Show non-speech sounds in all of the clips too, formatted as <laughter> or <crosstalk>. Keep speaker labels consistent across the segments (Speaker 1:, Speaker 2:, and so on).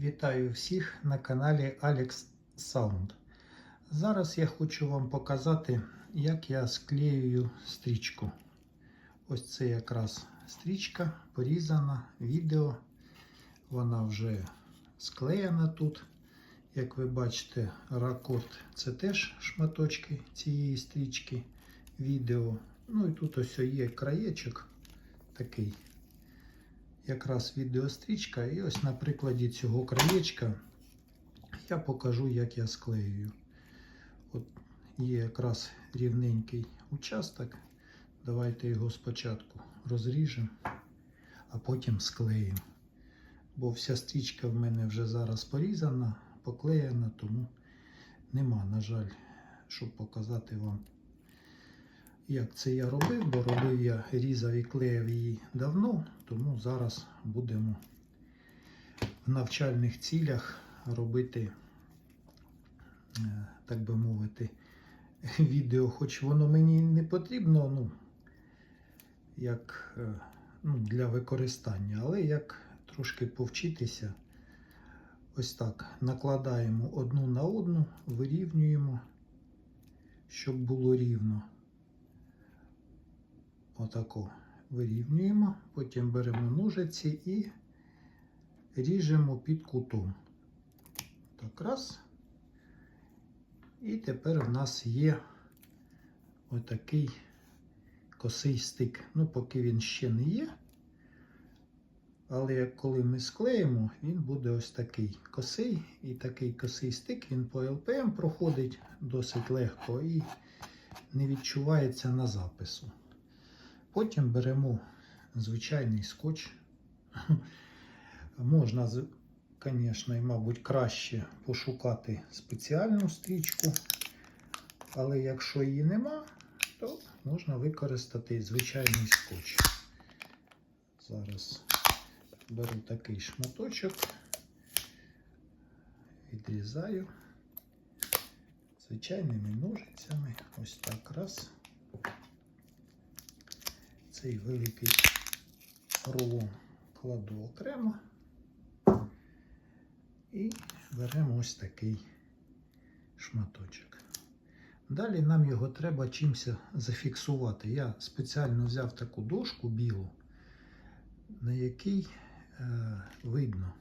Speaker 1: Вітаю всіх на каналі Alex Sound. Зараз я хочу вам показати, як я склеюю стрічку. Ось це якраз стрічка порізана, відео. Вона вже склеєна тут. Як ви бачите, ракорд це теж шматочки цієї стрічки відео. Ну і тут ось є краєчок такий якраз відеострічка. І ось на прикладі цього краєчка я покажу, як я склеюю. От є якраз рівненький участок. Давайте його спочатку розріжемо, а потім склеїмо. Бо вся стрічка в мене вже зараз порізана, поклеєна, тому нема, на жаль, щоб показати вам, як це я робив, бо робив я різав і клеїв її давно, тому зараз будемо в навчальних цілях робити, е, так би мовити, <laughs> відео, хоч воно мені не потрібно, ну, як е, ну, для використання, але як трошки повчитися. Ось так накладаємо одну на одну, вирівнюємо, щоб було рівно. Отако вирівнюємо, потім беремо ножиці і ріжемо під кутом. Так, раз. І тепер в нас є отакий косий стик. Ну, поки він ще не є. Але коли ми склеїмо, він буде ось такий косий. І такий косий стик, він по ЛПМ проходить досить легко і не відчувається на запису. Потім беремо звичайний скотч. <laughs> Можна, звісно, і, мабуть, краще пошукати спеціальну стрічку, але якщо її нема, то можна використати звичайний скотч. Зараз беру такий шматочок, відрізаю звичайними ножицями. Ось так раз. Цей великий рулон кладу окремо і беремо ось такий шматочок. Далі нам його треба чимось зафіксувати. Я спеціально взяв таку дошку білу, на якій е, видно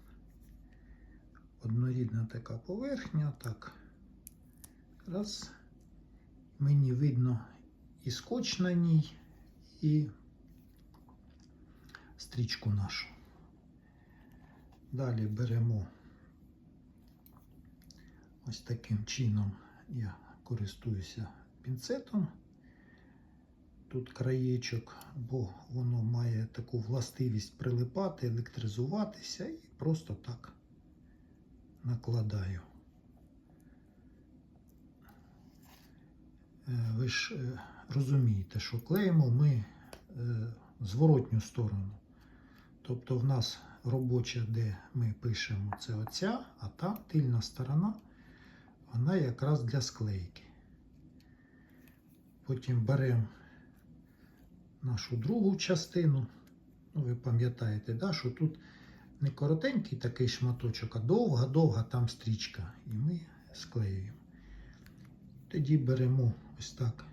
Speaker 1: однорідна така поверхня. Так, раз. Мені видно і скотч на ній, і стрічку нашу. Далі беремо ось таким чином я користуюся пінцетом. Тут краєчок, бо воно має таку властивість прилипати, електризуватися і просто так накладаю. Е, Ви ж е, розумієте, що клеїмо ми е, зворотню сторону. Тобто в нас робоча, де ми пишемо, це оця, а та тильна сторона, вона якраз для склейки. Потім беремо нашу другу частину. Ну, ви пам'ятаєте, да, що тут не коротенький такий шматочок, а довга-довга там стрічка. І ми склеюємо. Тоді беремо ось так,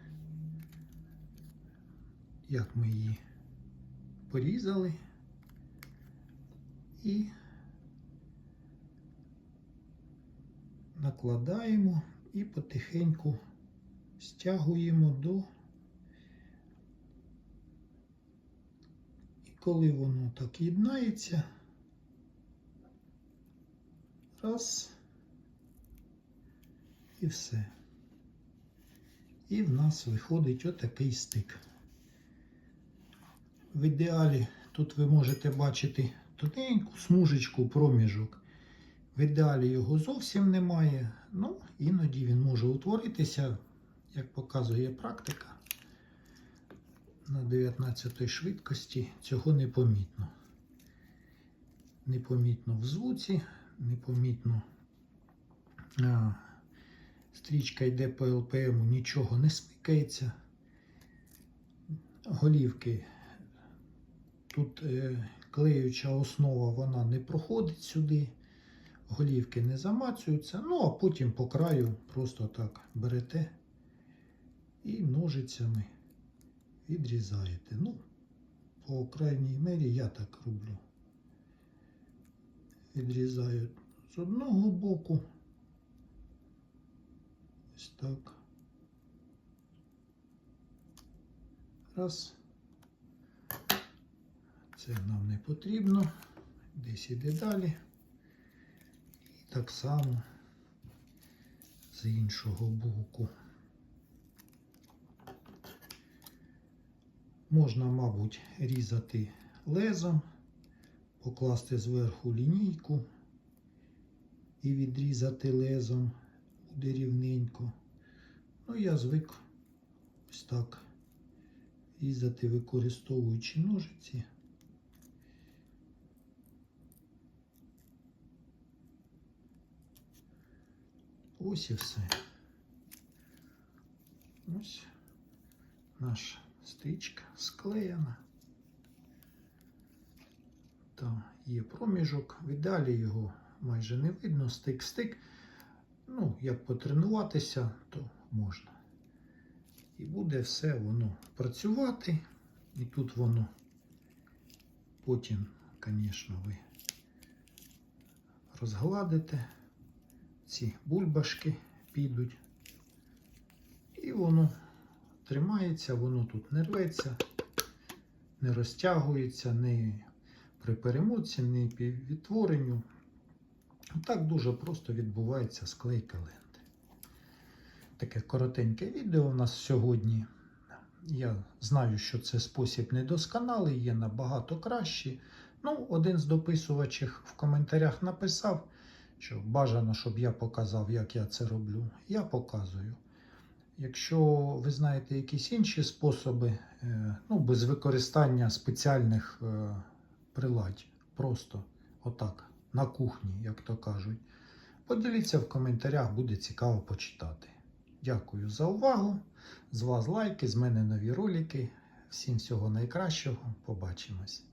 Speaker 1: як ми її порізали і накладаємо і потихеньку стягуємо до. І коли воно так єднається, раз і все. І в нас виходить отакий стик. В ідеалі тут ви можете бачити тоненьку смужечку проміжок. В ідеалі його зовсім немає. Ну, іноді він може утворитися, як показує практика. На 19 швидкості цього непомітно. Непомітно в звуці, непомітно а, стрічка йде по ЛПМ, нічого не смикається. Голівки тут е, клеюча основа вона не проходить сюди. голівки не замацюються. Ну, а потім по краю просто так берете і ножицями відрізаєте. Ну, по крайній мері я так роблю. Відрізаю з одного боку. Ось так. Раз. Це нам не потрібно. Десь іде далі. І так само з іншого боку. Можна, мабуть, різати лезом, покласти зверху лінійку і відрізати лезом буде рівненько. Ну, я звик ось так різати, використовуючи ножиці. Ось і все. Ось наша стрічка склеєна. Там є проміжок. В ідеалі його майже не видно. Стик-стик. Ну, як потренуватися, то можна. І буде все воно працювати. І тут воно потім, звісно, ви розгладите. Ці бульбашки підуть. І воно тримається, воно тут не рветься, не розтягується, не при перемотці, не при відтворенню. Так дуже просто відбувається склейка ленти. Таке коротеньке відео у нас сьогодні. Я знаю, що це спосіб недосконалий, є набагато кращий. Ну, один з дописувачів в коментарях написав, що бажано, щоб я показав, як я це роблю. Я показую. Якщо ви знаєте якісь інші способи, е, ну, без використання спеціальних е, приладь, просто отак, на кухні, як то кажуть, поділіться в коментарях, буде цікаво почитати. Дякую за увагу. З вас лайки, з мене нові ролики. Всім всього найкращого. Побачимось.